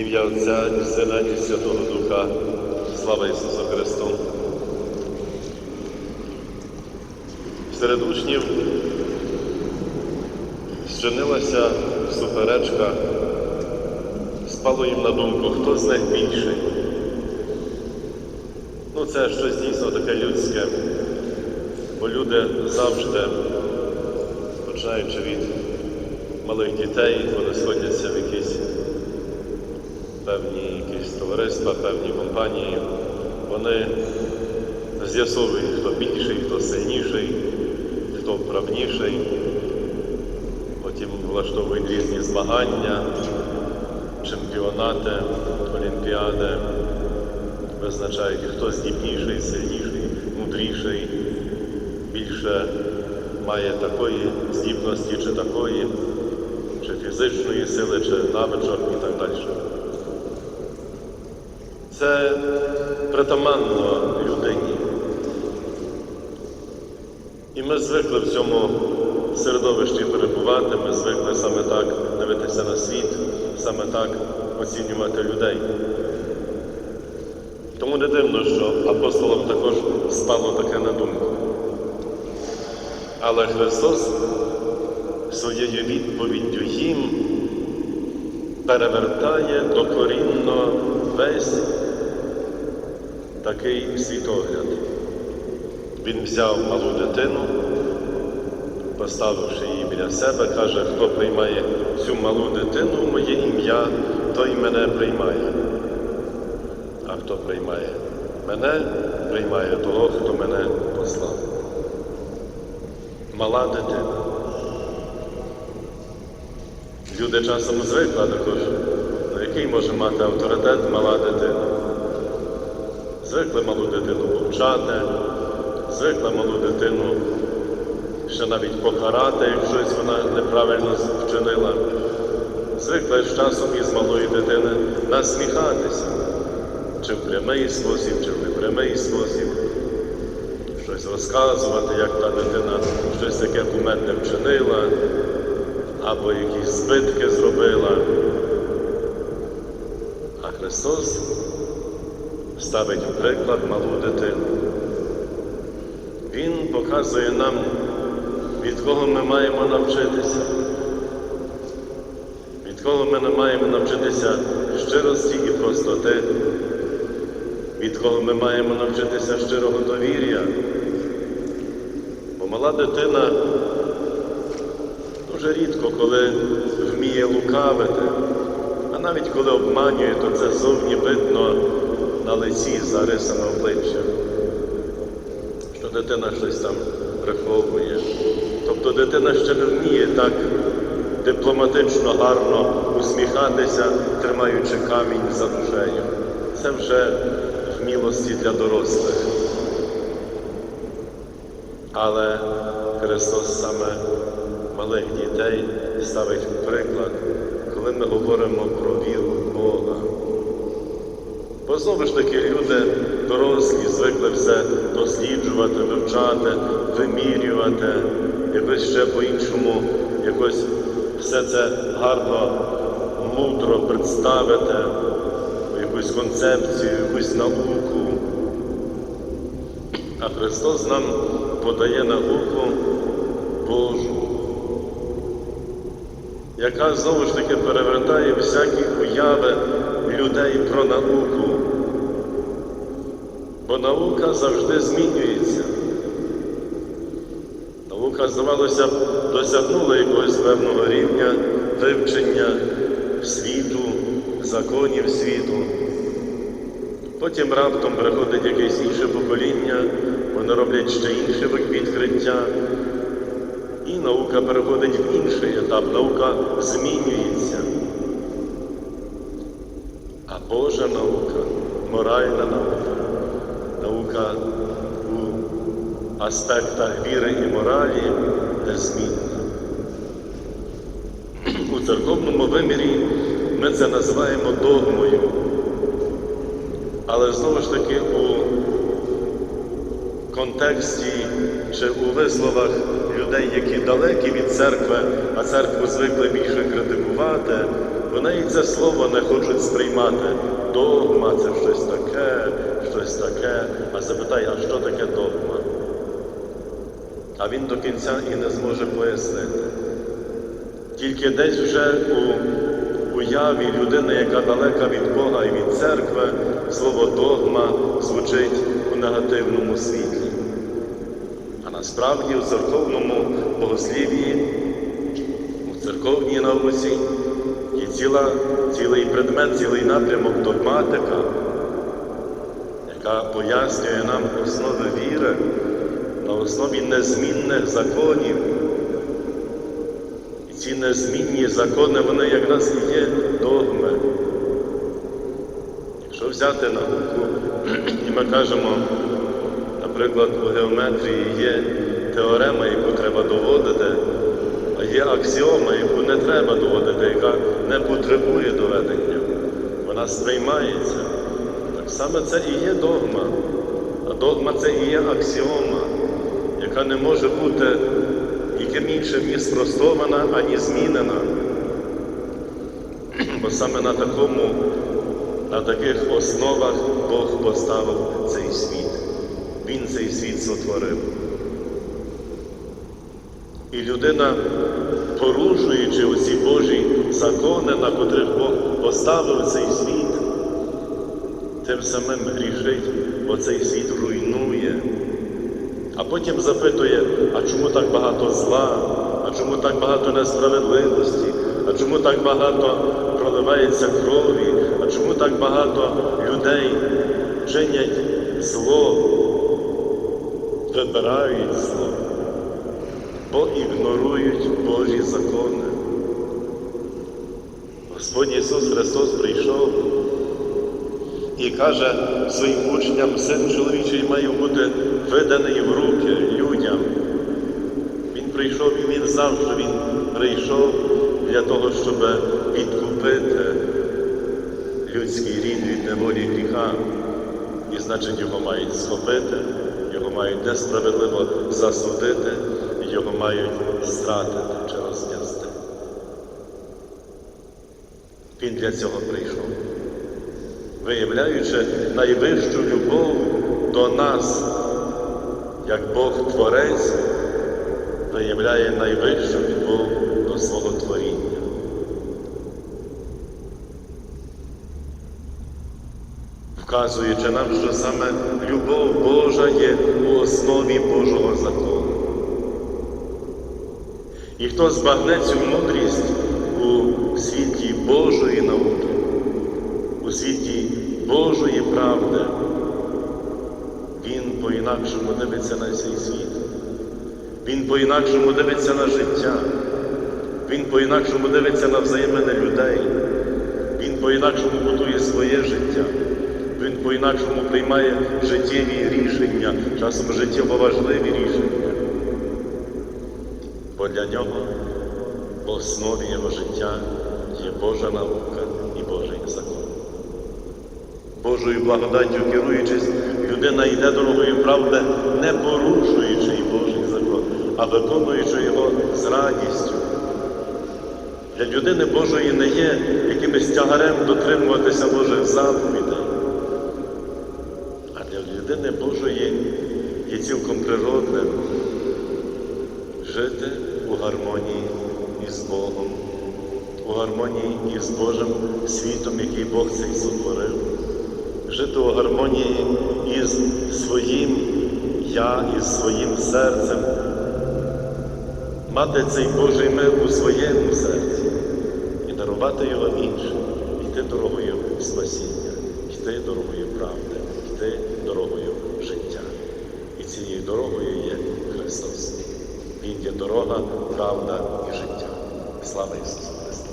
Ім'я Отця і Сина і Святого Духа. Слава Ісусу Христу. Серед учнів зчинилася суперечка, спало їм на думку, хто з них більший. Ну, це щось дійсно таке людське, бо люди завжди, починаючи від малих дітей, вони сходяться певні якісь товариства, певні компанії, вони з'ясовують, хто більший, хто сильніший, хто вправніший. Потім влаштовують різні змагання, чемпіонати, олімпіади, визначають, хто здібніший, сильніший, мудріший, більше має такої здібності чи такої, чи фізичної сили, чи навичок і так далі. Це притаманно людині. І ми звикли в цьому середовищі перебувати, ми звикли саме так дивитися на світ, саме так оцінювати людей. Тому не дивно, що апостолам також спало таке на думку. Але Христос своєю відповіддю їм перевертає докорінно весь такий світогляд. Він взяв малу дитину, поставивши її біля себе, каже, хто приймає цю малу дитину моє ім'я, той мене приймає. А хто приймає мене, приймає того, хто мене послав. Мала дитина. Люди часом звикли також, ну, який може мати авторитет мала дитина. Звикли малу дитину повчати, звикли малу дитину ще навіть покарати, як щось вона неправильно вчинила. Звикли з часом із малої дитини насміхатися, чи в прямий спосіб, чи в непрямий спосіб, щось розказувати, як та дитина щось таке кумедне вчинила, або якісь збитки зробила. А Христос ставить в приклад малу дитину. Він показує нам, від кого ми маємо навчитися, від кого ми не маємо навчитися щирості і простоти, від кого ми маємо навчитися щирого довір'я. Бо мала дитина дуже рідко, коли вміє лукавити, а навіть коли обманює, то це зовні видно на лиці за обличчя, що дитина щось там приховує. Тобто дитина ще не вміє так дипломатично, гарно усміхатися, тримаючи камінь за душею. Це вже вмілості для дорослих. Але Христос саме малих дітей ставить приклад, коли ми говоримо про віру. Бо знову ж таки люди дорослі звикли все досліджувати, вивчати, вимірювати, якось ще по-іншому, якось все це гарно, мудро представити, якусь концепцію, якусь науку. А Христос нам подає науку Божу, яка знову ж таки перевертає всякі уяви людей про науку. Бо наука завжди змінюється. Наука, здавалося досягнула якогось певного рівня вивчення світу, законів світу. Потім раптом приходить якесь інше покоління, вони роблять ще інше відкриття. І наука переходить в інший етап, наука змінюється. А Божа наука, моральна наука, наука у аспектах віри і моралі незмінна. У церковному вимірі ми це називаємо догмою. Але знову ж таки у контексті чи у висловах людей, які далекі від церкви, а церкву звикли більше критикувати, Вони і це слово не хочуть сприймати. Догма це щось таке, щось таке. А запитай, а що таке догма? А він до кінця і не зможе пояснити. Тільки десь вже у уяві людини, яка далека від Бога і від церкви, слово догма звучить у негативному світлі. А насправді у церковному богослів'ї, у церковній науці є ціла, цілий предмет, цілий напрямок догматика, яка пояснює нам основи віри на основі незмінних законів. І ці незмінні закони, вони якраз і є догми. Якщо взяти науку, і ми кажемо, наприклад, у геометрії є теорема, яку треба доводити, а є аксіома, яку не треба доводити, яка не потребує доведення. Вона сприймається. Само це і є догма. А догма це і є аксіома, яка не може бути яким іншим ні спростована, ані змінена. Бо саме на такому, на таких основах Бог поставив цей світ. Він цей світ сотворив. І людина, порушуючи оці Божі закони, на котрих Бог поставив цей світ, тим самим грішить, бо цей світ руйнує. А потім запитує, а чому так багато зла, а чому так багато несправедливості, а чому так багато проливається крові, а чому так багато людей чинять зло, вибирають зло, бо ігнорують Божі закони. Господь Ісус Христос прийшов і каже своїм учням, син чоловічий має бути виданий в руки людям. Він прийшов і він завжди він прийшов для того, щоб відкупити людський рід від неволі гріха. І значить, його мають схопити, його мають несправедливо засудити, його мають стратити чи рознести. Він для цього прийшов виявляючи найвищу любов до нас, як Бог Творець виявляє найвищу любов до свого творіння. Вказуючи нам, що саме любов Божа є у основі Божого закону. І хто збагне цю мудрість у світлі Божої науки, у світі Божої правди, він по-інакшому дивиться на цей світ. Він по-інакшому дивиться на життя, він по-інакшому дивиться на взаємини людей, він по-інакшому будує своє життя, він по-інакшому приймає життєві рішення, часом життєво важливі рішення. Бо для нього в основі його життя є Божа наука і Божий закон. Божою благодаттю керуючись, людина йде дорогою правди, не порушуючи Божий закон, а виконуючи його з радістю. Для людини Божої не є якимось тягарем дотримуватися Божих заповідей. А для людини Божої є цілком природним жити у гармонії із Богом, у гармонії із Божим світом, який Бог цей сотворив жити у гармонії із своїм я, із своїм серцем, мати цей Божий мир у своєму серці і дарувати його іншим, йти дорогою спасіння, йти дорогою правди, йти дорогою життя. І цією дорогою є Христос. Він є дорога, правда і життя. Слава Ісусу Христу!